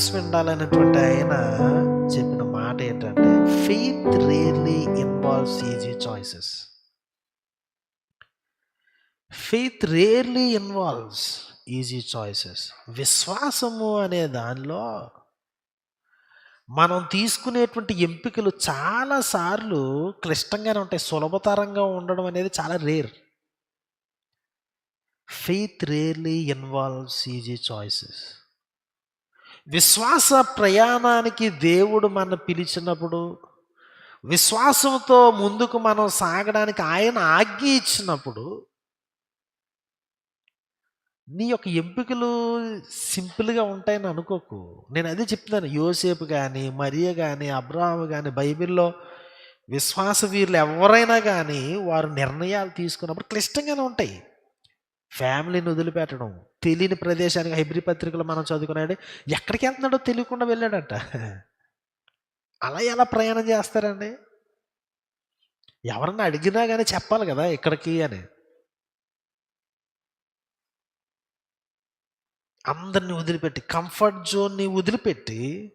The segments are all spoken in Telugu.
లిరిక్స్ వినాలనేటువంటి ఆయన చెప్పిన మాట ఏంటంటే faith rarely involves easy choices faith rarely involves easy choices విశ్వాసము అనే దానిలో మనం తీసుకునేటువంటి ఎంపికలు చాలాసార్లు క్లిష్టంగానే ఉంటాయి. సులభతరంగా ఉండడం అనేది చాలా rare faith rarely involves easy choices విశ్వాస ప్రయాణానికి దేవుడు మన పిలిచినప్పుడు విశ్వాసంతో ముందుకు మనం సాగడానికి ఆయన ఆజ్ఞ ఇచ్చినప్పుడు నీ యొక్క ఎంపికలు సింపుల్గా ఉంటాయని అనుకోకు. నేను అదే చెప్తున్నాను యోసేపు కానీ మరియ కానీ అబ్రాహం కానీ బైబిల్లో విశ్వాస వీరులు ఎవరైనా కానీ వారు నిర్ణయాలు తీసుకున్నప్పుడు క్లిష్టంగానే ఉంటాయి. ఫ్యామిలీని వదిలిపెట్టడం. తెలియని ప్రదేశానికి హైబ్రి పత్రికలు మనం చదువుకున్నాడు. ఎక్కడికి వెళ్తున్నాడో తెలియకుండా వెళ్ళాడట. అలా ఎలా ప్రయాణం చేస్తారండి? ఎవరన్నా అడిగినా కానీ చెప్పాలి కదా ఇక్కడికి అని. అందరిని వదిలిపెట్టి కంఫర్ట్ జోన్ని వదిలిపెట్టి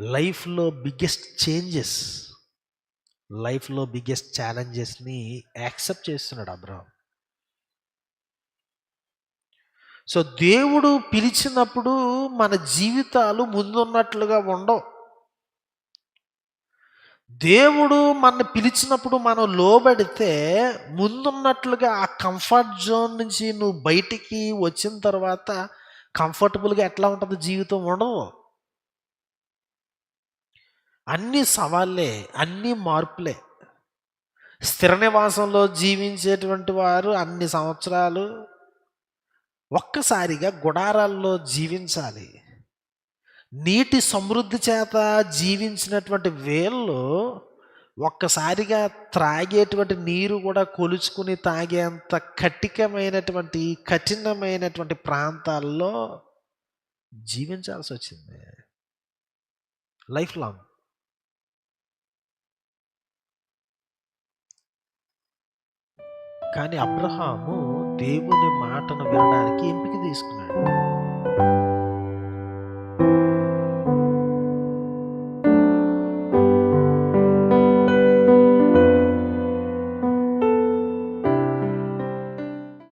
లైఫ్లో బిగ్గెస్ట్ చేంజెస్ లైఫ్లో బిగ్గెస్ట్ ఛాలెంజెస్ని యాక్సెప్ట్ చేస్తున్నాడు అబ్రహం. సో దేవుడు పిలిచినప్పుడు మన జీవితాలు ముందున్నట్లుగా ఉండవు. దేవుడు మన పిలిచినప్పుడు మనం లోబడితే ముందున్నట్లుగా ఆ కంఫర్ట్ జోన్ నుంచి నువ్వు బయటికి వచ్చిన తర్వాత కంఫర్టబుల్గా ఎట్లా ఉంటుంది జీవితం ఉండదు. అన్ని సవాళ్ళే అన్ని మార్పులే. స్థిర నివాసంలో జీవించేటువంటి వారు అన్ని సంవత్సరాలు ఒక్కసారిగా గుడారాల్లో జీవించాలి. నీటి సమృద్ధి చేత జీవించినటువంటి వేళ్ళు ఒక్కసారిగా త్రాగేటువంటి నీరు కూడా కొలుచుకుని తాగేంత కఠికమైనటువంటి కఠినమైనటువంటి ప్రాంతాల్లో జీవించాల్సి వచ్చింది లైఫ్ లాంగ్. కానీ అబ్రహాము దేవుని మాటను వినడానికి ఎంపిక తీసుకున్నాడు.